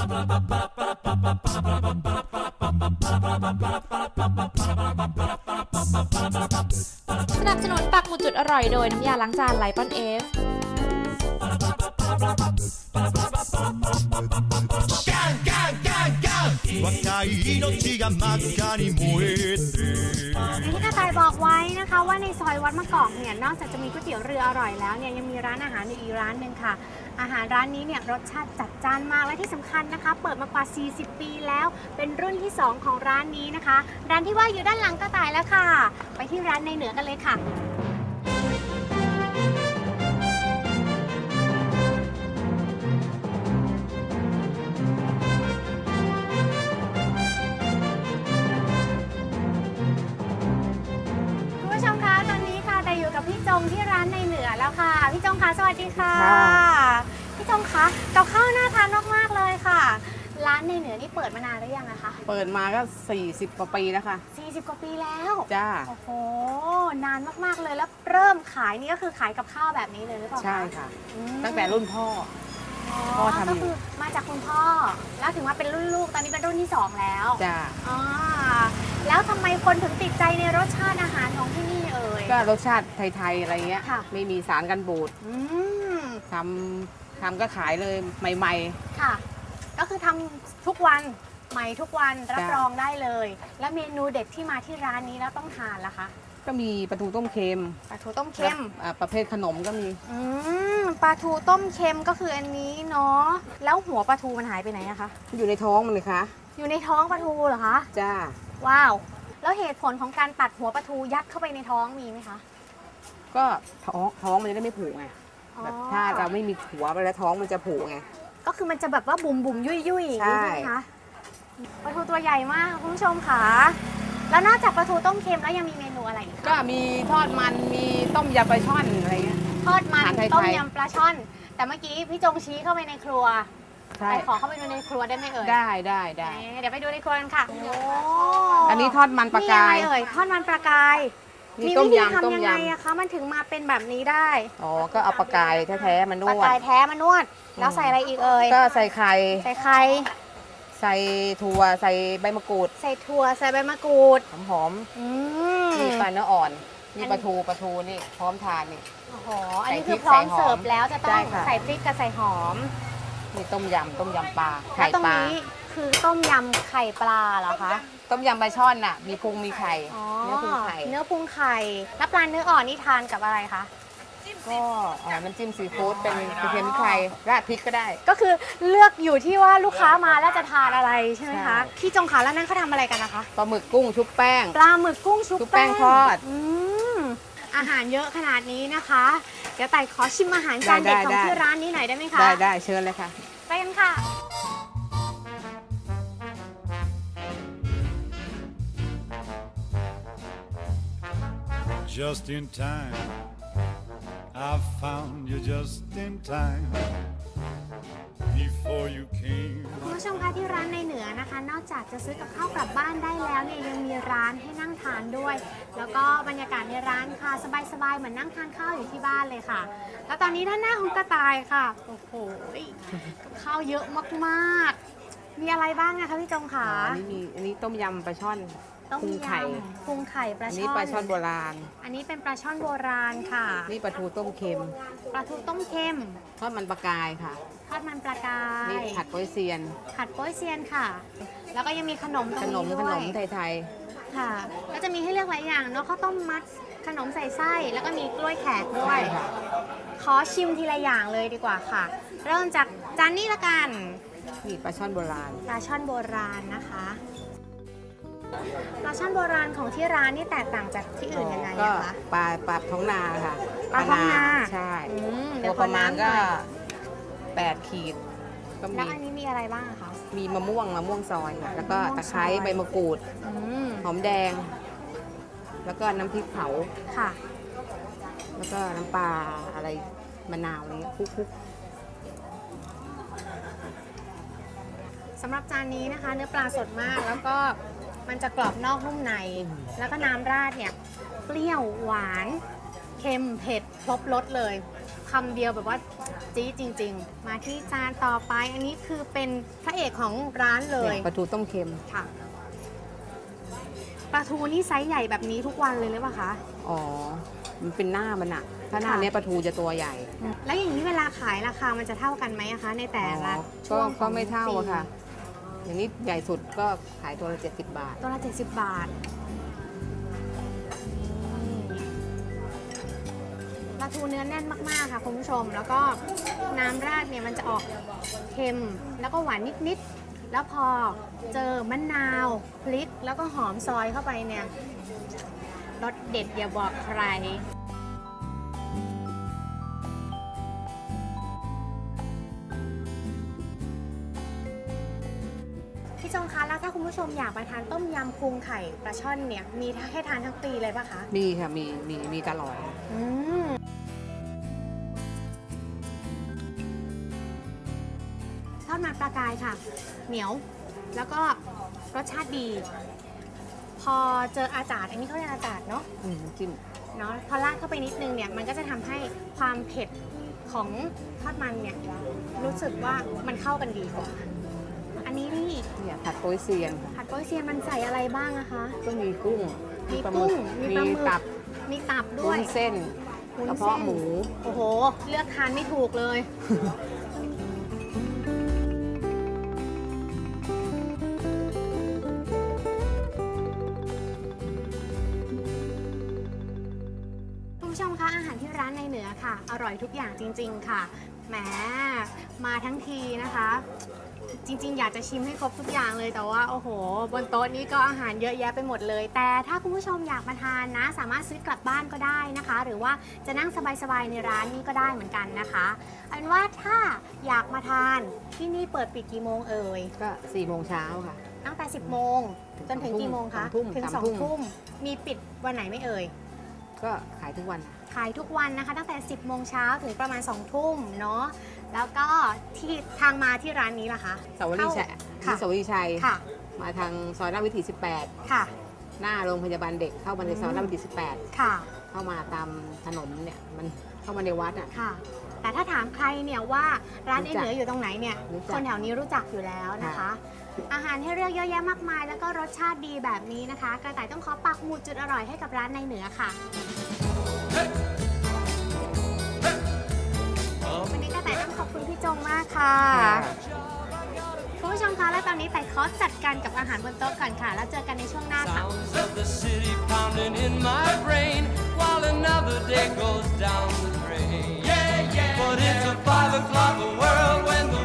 สนับสนุนปักหมุดจุดอร่อยโดยน้ำยาล้างจานไลปอนเอฟ 若い命が真っ赤に燃えて อย่างที่กระต่ายบอกไว้นะคะ ว่าในซอยวัดมะกอกเนี่ยนอกจากจะมีก๋วยเตี๋ยวเรืออร่อยแล้วเนี่ยยังมีร้านอาหารอยู่อีกร้านหนึ่งค่ะ อาหารร้านนี้เนี่ยรสชาติจัดจ้านมากและที่สำคัญนะคะ เปิดมากว่า 40 ปีแล้ว เป็นรุ่นที่ 2 ของร้านนี้นะคะ ร้านที่ว่าอยู่ด้านหลังกระต่ายแล้วค่ะ ไปที่ร้านในเหนือกันเลยค่ะ แล้วค่ะ พี่จงคะสวัสดีค่ะ ค่ะ พี่จงคะกับข้าวน่าทานมากๆเลยค่ะ ร้านในเหนือนี่เปิดมานานหรือยังอะคะเปิดมาก็ 40 กว่าปีแล้วค่ะ 40 กว่าปีแล้ว จ้า โอ้โห นานมากๆเลยแล้วเริ่มขายนี่ก็คือขายกับข้าวแบบนี้เลยหรือเปล่าคะใช่ค่ะ อืมตั้งแต่รุ่นพ่ออ๋อ พ่อทำอยู่ก็คือมาจากคุณพ่อ แล้วถึงมาเป็นรุ่นลูกตอนนี้เป็นรุ่นที่สองแล้วจ้าอ๋อแล้วทำไมคนถึงติดใจในรสชาติอาหารของที่นี่เอ่ย ก็รสชาติไทยๆอะไรเงี้ย ค่ะ ไม่มีสารกันบูดอืมทำทำก็ขายเลยใหม่ค่ะ ก็คือทำทุกวัน ใหม่ทุกวันรับจ้ะรองได้เลย แล้วเมนูเด็ดที่มาที่ร้านนี้แล้วต้องทานล่ะคะๆก็มีปลาทูต้มเค็มปลาทูต้มเค็มอ่าประเภทขนมก็มีอืมปลาทูต้มเค็มก็คืออันนี้เนาะแล้วหัวปลาทูมันหายไปไหนอะคะอยู่ในท้องมันเลยคะอยู่ในท้องปลาทูเหรอคะจ้าว้าว แล้วเหตุผลของการตัดหัวปลาทูยัดเข้าไปในท้องมีไหมคะ ก็ท้องท้องมันจะได้ไม่ผุไงอ๋อแบบถ้าเราไม่มีหัวไปแล้วท้องมันจะผุไงก็คือมันจะแบบว่าบุ๋มบุ๋มๆยุ่ยยุ่ยๆอย่างนี้ใช่ใช่ไหมคะ ปลาทูตัวใหญ่มากค่ะคุณผู้ชมค่ะ แล้วนอกจากปลาทูต้มเค็มแล้วยังมีเมนูอะไรอีกคะก็มีทอดมันมีต้มยำปลาช่อนอะไรเงี้ย ทอดมันอาหารไทยๆ ต้มยำปลาช่อน แต่เมื่อกี้พี่จงชี้เข้าไปในครัวใช่ไปขอเข้าไปดูในครัวได้ไหมเอ่ยได้ได้ได้เอ๊ะเดี๋ยวไปดูในครัวกันค่ะโอ้อันนี้ทอดมันปลากาย นี่อะไรเอ่ยทอดมันปลากายนี่มีต้วิมธียำทำต้มยังยไงอะคะมันถึงมาเป็นแบบนี้ได้ำอ๋อ ก็เอาปลากายแท้ๆมานปลาวด กายแท้มานวด แล้วใส่อะไรอีกเอ่ยก็ใส่ไข่ ใส่ไข่ ใส่ถั่วใส่ใบมะกรูดใส่ถั่วใส่ใบมะกรูดหอมอืๆมมีปลาเนื้ออ่อนอันี่นปลาทูปลาทูนี่พร้อมทานนี่โอ้โหอันนี้ใส่พริคือกพร้อมใส่หอมเสิร์ฟแล้วจะต้ใช่องค่ะใส่พริกกับใส่หอมนี่ต้มยำต้มยำปลาแล้ไข่วตรงปลานี้คือต้มยำไข่ปลาเหรอคะ ต้มยำปลาช่อนน่ะ มีพุงมีไข่อ๋อเนื้อพุงไข่ เนื้อพุงไข่ แล้วปลาเนื้ออ่อนนี่ทานกับอะไรคะ ก็อ่าน้ำจิ้มซีฟู้ดเป็นกระเทียมพริกไทยราดพริกก็ได้ ก็คือเลือกอยู่ที่ว่าลูกค้ามาแล้วจะทานอะไรใช่ไหมคะใช่ พี่จงขาแล้วนั่นเขาทำอะไรกันนะคะ ปลาหมึกกุ้งชุบแป้ง ปลาหมึกกุ้งชุบชุบแป้งทอด อืมอาหารเยอะขนาดนี้นะคะ เดี๋ยวไต่ขอชิมอาหารจานเด็ดได้ของได้ที่ร้านนี้หน่อยได้ไหมคะได้ได้เชิญเลยค่ะ ไปกันค่ะ Just in time I found you just in time Before you came คุณผู้ชมคะที่ร้านในเหนือนะคะ นอกจากจะซื้อกับข้าวกลับบ้านได้แล้วเนี่ยยังมีร้านให้นั่งทานด้วย แล้วก็บรรยากาศในร้านค่ะ สบายๆเหมือนนั่งทานข้าวอยู่ที่บ้านเลยค่ะ แล้วตอนนี้ด้านหน้าของกระต่ายค่ะ โอ้โหกับข้าวเยอะมากๆ มีอะไรบ้างนะคะพี่จงอ๋ขาออันนี้มีอันนี้ต้มยำปลาช่อน ต้มพุงยไข่ำพุงไข่ปลาอันช่อนนี้ปลาช่อนโบราณ อันนี้เป็นปลาช่อนโบราณค่ะนี่ปลาทูต้มเค็มปลาทูต้มเค็มทอดมันปลากายค่ะ ทอดมันปลากายนี่ผัดโป๊ยเซียน ผัดโป๊ยเซียนค่ะ แล้วก็ยังมีขนมตรงขนมนี้ขด้นวยมไทยค่ะ ก็จะมีให้เลือกหลายอย่างเนาะข้าวต้มมัดขนมใส่ไส้แล้วก็มีกล้วยแขกๆด้วยใช่ค่ะ ขอชิมทีละอย่างเลยดีกว่าค่ะ เริ่มจากจานนี้ละกัน นี่ปลาช่อนโบราณ ปลาช่อนโบราณนะคะ ปลาช่อนโบราณของที่ร้านนี่แตกต่างจากที่อื่นยังไงก็อะคะปลาปลาท้องนาค่ะปลาท้องนาใช่อืมตัเดี๋ยววขปอระมาณน้ำหก็น่อย8ขีด ก็แล้วมีอันนี้มีอะไรบ้างอะคะ มีมะม่วงมะม่วงซอยค่ะแล้วก็มะม่วงตะไคร้ซอย ใบมะกรูด อืมหอมแดง แล้วก็น้ำพริกเผา ค่ะ แล้วก็น้ำปลาอะไรมะนาวอะไรเงี้ยคลุกสำหรับจานนี้นะคะ เนื้อปลาสดมากแล้วก็ มันจะกรอบนอกนุ่มใน แล้วก็น้ำราดเนี่ยเปรี้ยวหวาน เค็มเผ็ดครบรสเลยคำเดียวแบบว่าจี๊ดจริง ๆ มาที่จานต่อไป อันนี้คือเป็นพระเอกของร้านเลยเนี่ยปลาทูต้มเค็มค่ะปลาทูนี่ไซส์ใหญ่แบบนี้ทุกวันเลยหรือเปล่าคะ อ๋อ มันเป็นหน้ามันอะถ้าหน้าค่ะเนี้ยปลาทูจะตัวใหญ่ แล้วอย่างนี้เวลาขายราคามันจะเท่ากันไหมอะคะ ในแต่ละอ๋อช่วงก็ก็ไม่เท่าอะค่ะ อย่างนี้ใหญ่สุดก็ขายตัวละ70 บาท ตัวละ70 บาทปลาทูเนื้อแน่นมากๆค่ะคุณผู้ชม แล้วก็น้ำราดเนี่ยมันจะออกเค็มแล้วก็หวานนิดๆ แล้วพอเจอมะนาวพริกแล้วก็หอมซอยเข้าไปเนี่ยรสเด็ดอย่าบอกใคร ผู้ชมอยากไปทานต้มยำพุงไข่ปลาช่อนเนี่ยมีให้ทานทั้งปีเลยปะคะ มีค่ะมีมีมีตลอดอืมทอดมันปลากายค่ะ เหนียว แล้วก็รสชาติดี พอเจออาจารย์อันนี้เขาเรียกอาจารย์เนาะอืมจิ้มเนาะพอราดเข้าไปนิดนึงเนี่ยมันก็จะทำให้ความเผ็ดของทอดมันเนี่ยรู้สึกว่ามันเข้ากันดีกว่า อันนี้นี่เนี่ยผัดโป๊ยเซียนค่ะผัดโป๊ยเซียนมันใส่อะไรบ้างอะคะ ก็มีกุ้งมีปลาหกุ้งมึมีปลาหมึก ตับมีตับด้วุ้วยนเส้นวุ้นกระเส้เพาะนหมู โอ้โห เลือกทานไม่ถูกเลย คุณผู้ชมคะอาหารที่ร้านในเหนือค่ะ อร่อยทุกอย่างจริง ๆ ค่ะ แหมมาทั้งทีนะคะ จริงๆ อยากจะชิมให้ครบทุกอย่างเลยแต่ว่าโอ้โห บนโต๊ะนี้ก็อาหารเยอะแยะไปหมดเลย แต่ถ้าคุณผู้ชมอยากมาทานนะ สามารถซื้อกลับบ้านก็ได้นะคะ หรือว่าจะนั่งสบายๆในร้านนี้ก็ได้เหมือนกันนะคะเอาเป็นว่าถ้าอยากมาทานที่นี่เปิดปิดกี่โมงเอ่ยก็4โมงเช้าค่ะ ตั้งแต่ 10 โมงจนถึงกี่โมงคะสามทุ่มถึงสามทุ่ม2ทุ่มมีปิดวันไหนไม่เอ่ย ก็ขายทุกวัน ขายทุกวันนะคะ ตั้งแต่ 10 โมงเช้าถึงประมาณ 2 ทุ่มเนาะแล้วก็ที่ทางมาที่ร้านนี้ล่ะคะสาวรีชัยค่ะที่สาวรีชัยค่ะ มาทางซอยราชวิถีค่ะ18หน้าโรงพยาบาลเด็กเข้ามาในซอยราชวิถีค่ะ18เข้ามาตามถนนเนี่ยมันเข้ามาในวัดอะค่ะแต่ถ้าถามใครเนี่ยว่าร้านรู้ในจักเหนืออยู่ตรงไหนเนี่ยรู้จักคนแถวนี้รู้จักอยู่แล้วนะคะค่ะอาหารให้เลือกเยอะแยะมากมาย แล้วก็รสชาติดีแบบนี้นะคะ กระต่ายต้องขอปักหมุดจุดอร่อยให้กับร้านในเหนือค่ะ วันนี้กระต่ายต้องขอบคุณพี่จงมากค่ะคุณผู้ชมคะและตอนนี้แต่ขอจัดการกับอาหารบนโต๊ะก่อนค่ะ แล้วเจอกันในช่วงหน้าค่ะ Sounds of the city pounding in my brain while another day goes down the drain. Yeah, yeah. But it's a five o'clock world when the